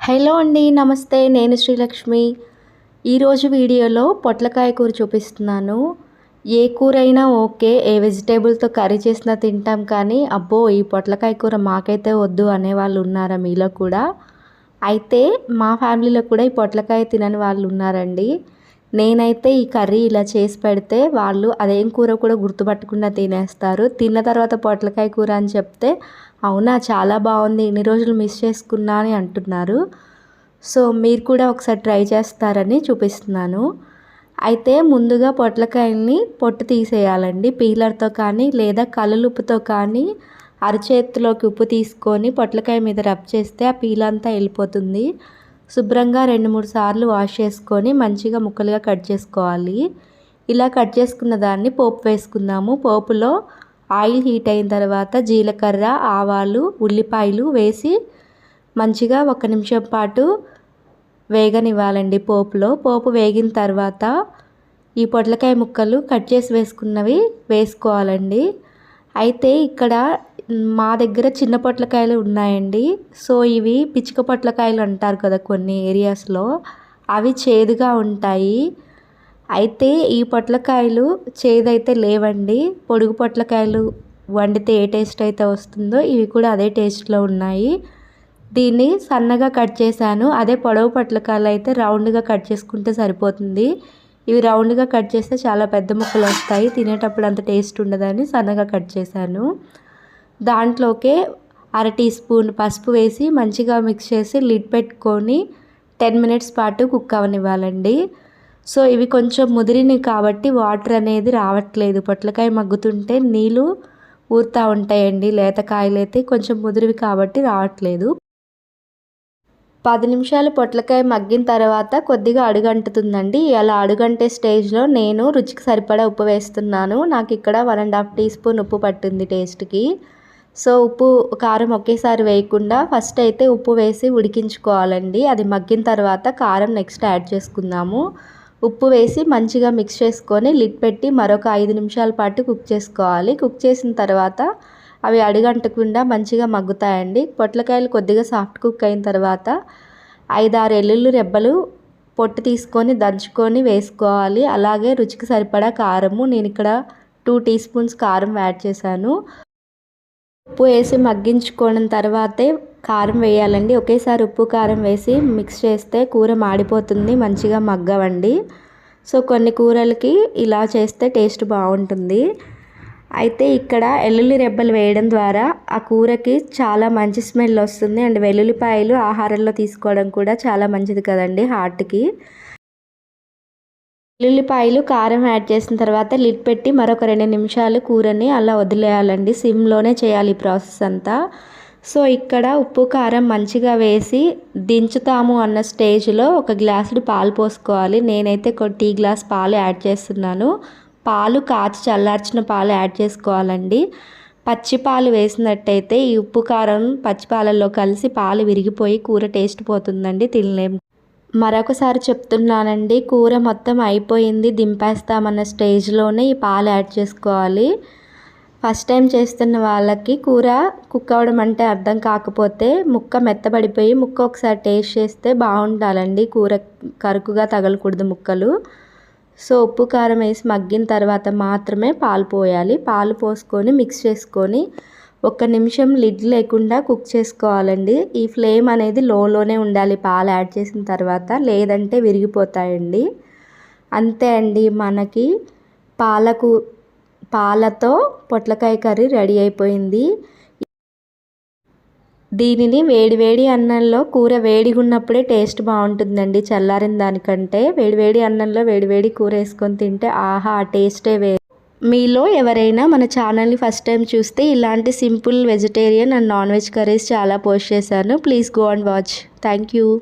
Hello అండి నమస్తే. నేను శ్రీలక్ష్మి. ఈరోజు వీడియోలో పొట్లకాయ కూర చూపిస్తున్నాను. ఏ కూర అయినా ఓకే ఏ వెజిటేబుల్తో కర్రీ చేసినా తింటాం కానీ అబ్బో ఈ పొట్లకాయ కూర మాకైతే వద్దు అనేవాళ్ళు ఉన్నారా మీలో కూడా? అయితే మా ఫ్యామిలీలో కూడా ఈ పొట్లకాయ తినని వాళ్ళు ఉన్నారండి. నేనైతే ఈ కర్రీ ఇలా చేసి పెడితే వాళ్ళు అదేం కూర కూడా గుర్తుపట్టకుండా తినేస్తారు. తిన్న తర్వాత పొట్లకాయ కూర అని చెప్తే అవునా చాలా బాగుంది ఇన్ని రోజులు మిస్ చేసుకున్నా అని అంటున్నారు. సో మీరు కూడా ఒకసారి ట్రై చేస్తారని చూపిస్తున్నాను. అయితే ముందుగా పొట్లకాయని పొట్టు తీసేయాలండి. పీలర్తో కానీ లేదా కళ్ళుప్పుతో కానీ అరచేతిలోకి ఉప్పు తీసుకొని పొట్లకాయ మీద రబ్ చేస్తే ఆ పీలంతా వెళ్ళిపోతుంది. శుభ్రంగా రెండు మూడు సార్లు వాష్ చేసుకొని మంచిగా ముక్కలుగా కట్ చేసుకోవాలి. ఇలా కట్ చేసుకున్న దాన్ని పోపు వేసుకుందాము. పోపులో ఆయిల్ హీట్ అయిన తర్వాత జీలకర్ర ఆవాలు ఉల్లిపాయలు వేసి మంచిగా ఒక నిమిషం పాటు వేగనివ్వాలండి పోపులో. పోపు వేగిన తర్వాత ఈ పొట్లకాయ ముక్కలు కట్ చేసి వేసుకున్నవి వేసుకోవాలండి. అయితే ఇక్కడ మా దగ్గర చిన్న పొట్లకాయలు ఉన్నాయండి. సో ఇవి పిచ్చుక పొట్లకాయలు అంటారు కదా కొన్ని ఏరియాస్లో. అవి చేదుగా ఉంటాయి. అయితే ఈ పొట్లకాయలు చేదైతే లేవండి. పొడుగు పొట్లకాయలు వండితే ఏ టేస్ట్ అయితే వస్తుందో ఇవి కూడా అదే టేస్ట్లో ఉన్నాయి. దీన్ని సన్నగా కట్ చేశాను. అదే పొడవు పొట్లకాయలు అయితే రౌండ్గా కట్ చేసుకుంటే సరిపోతుంది. ఇవి రౌండ్గా కట్ చేస్తే చాలా పెద్ద ముక్కలు వస్తాయి. తినేటప్పుడు అంత టేస్ట్ ఉండదని సన్నగా కట్ చేశాను. దాంట్లోకే అర టీ స్పూన్ పసుపు వేసి మంచిగా మిక్స్ చేసి లిడ్ పెట్టుకొని టెన్ మినిట్స్ పాటు కుక్ అవనివ్వాలండి. సో ఇవి కొంచెం ముదిరినవి కాబట్టి వాటర్ అనేది రావట్లేదు. పొట్లకాయ మగ్గుతుంటే నీళ్ళు ఊరుతూ ఉంటాయండి. లేత కాయలు అయితే కొంచెం ముదిరివి కాబట్టి రావట్లేదు. పది నిమిషాలు పొట్లకాయ మగ్గిన తర్వాత కొద్దిగా అడుగంటుతుందండి. అలా అడుగంటే స్టేజ్లో నేను రుచికి సరిపడా ఉప్పు వేస్తున్నాను. నాకు ఇక్కడ one and half teaspoon ఉప్పు పట్టింది టేస్ట్కి సో ఉప్పు కారం ఒకేసారి వేయకుండా ఫస్ట్ అయితే ఉప్పు వేసి ఉడికించుకోవాలండి. అది మగ్గిన తర్వాత కారం నెక్స్ట్ యాడ్ చేసుకుందాము. ఉప్పు వేసి మంచిగా మిక్స్ చేసుకొని లిడ్ పెట్టి మరొక ఐదు నిమిషాల పాటు కుక్ చేసుకోవాలి. కుక్ చేసిన తర్వాత అవి అడుగంటకుండా మంచిగా మగ్గుతాయండి. పొట్లకాయలు కొద్దిగా సాఫ్ట్ కుక్ అయిన తర్వాత ఐదారు ఎల్లుళ్ళు రెబ్బలు పొట్టు తీసుకొని దంచుకొని వేసుకోవాలి. అలాగే రుచికి సరిపడా కారము నేను ఇక్కడ టూ టీ స్పూన్స్ కారం యాడ్ చేశాను. ఉప్పు వేసి మగ్గించుకోవడం తర్వాతే కారం వేయాలండి. ఒకేసారి ఉప్పు కారం వేసి మిక్స్ చేస్తే కూర మాడిపోతుంది మంచిగా మగ్గవండి. సో కొన్ని కూరలకి ఇలా చేస్తే టేస్ట్ బాగుంటుంది. అయితే ఇక్కడ వెల్లుల్లి రెబ్బలు వేయడం ద్వారా ఆ కూరకి చాలా మంచి స్మెల్ వస్తుంది. అండ్ వెల్లుల్లిపాయలు ఆహారంలో తీసుకోవడం కూడా చాలా మంచిది కదండి హార్ట్కి. వెల్లుల్లిపాయలు కారం యాడ్ చేసిన తర్వాత లిడ్ పెట్టి మరొక రెండు నిమిషాలు కూరని అలా వదిలేయాలండి. సిమ్లోనే చేయాలి ఈ ప్రాసెస్ అంతా. సో ఇక్కడ ఉప్పు కారం మంచిగా వేసి దించుతాము అన్న స్టేజ్లో ఒక గ్లాసుడు పాలు పోసుకోవాలి. నేనైతే ఒక టీ గ్లాస్ పాలు యాడ్ చేస్తున్నాను. పాలు కాచి చల్లార్చిన పాలు యాడ్ చేసుకోవాలండి. పచ్చి పాలు వేసినట్టయితే ఈ ఉప్పు కారం పచ్చి పాలల్లో కలిసి పాలు విరిగిపోయి కూర టేస్ట్ పోతుందండి తినలేము మరొకసారి చెప్తున్నానండి. కూర మొత్తం అయిపోయింది. దింపేస్తామన్న స్టేజ్లోనే ఈ పాలు యాడ్ చేసుకోవాలి. ఫస్ట్ టైం చేస్తున్న వాళ్ళకి కూర కుక్ అవ్వడం అంటే అర్థం కాకపోతే ముక్క మెత్తబడిపోయి ముక్క ఒకసారి టేస్ట్ చేస్తే బాగుండాలండి. కూర కరుకుగా తగలకూడదు ముక్కలు. సో ఉప్పు కారం వేసి మగ్గిన తర్వాత మాత్రమే పాలు పోయాలి. పాలు పోసుకొని మిక్స్ చేసుకొని ఒక నిమిషం లిడ్ లేకుండా కుక్ చేసుకోవాలండి. ఈ ఫ్లేమ్ అనేది లోలోనే ఉండాలి. పాలు యాడ్ చేసిన తర్వాత లేదంటే విరిగిపోతాయండి. అంతే అండి. మనకి పాలకు పాలతో పొట్లకాయ కర్రీ రెడీ అయిపోయింది. దీనిని వేడివేడి అన్నంలో కూర వేడిగా ఉన్నప్పుడే టేస్ట్ బాగుంటుందండి. చల్లారిన దానికంటే వేడివేడి అన్నంలో వేడివేడి కూర వేసుకొని తింటే ఆహా ఆ టేస్టే వే మీలో ఎవరైనా మన ఛానల్ని ఫస్ట్ టైం చూస్తే ఇలాంటి simple vegetarian and non veg curries చాలా పోస్ట్ చేశాను. Please go and watch. Thank you.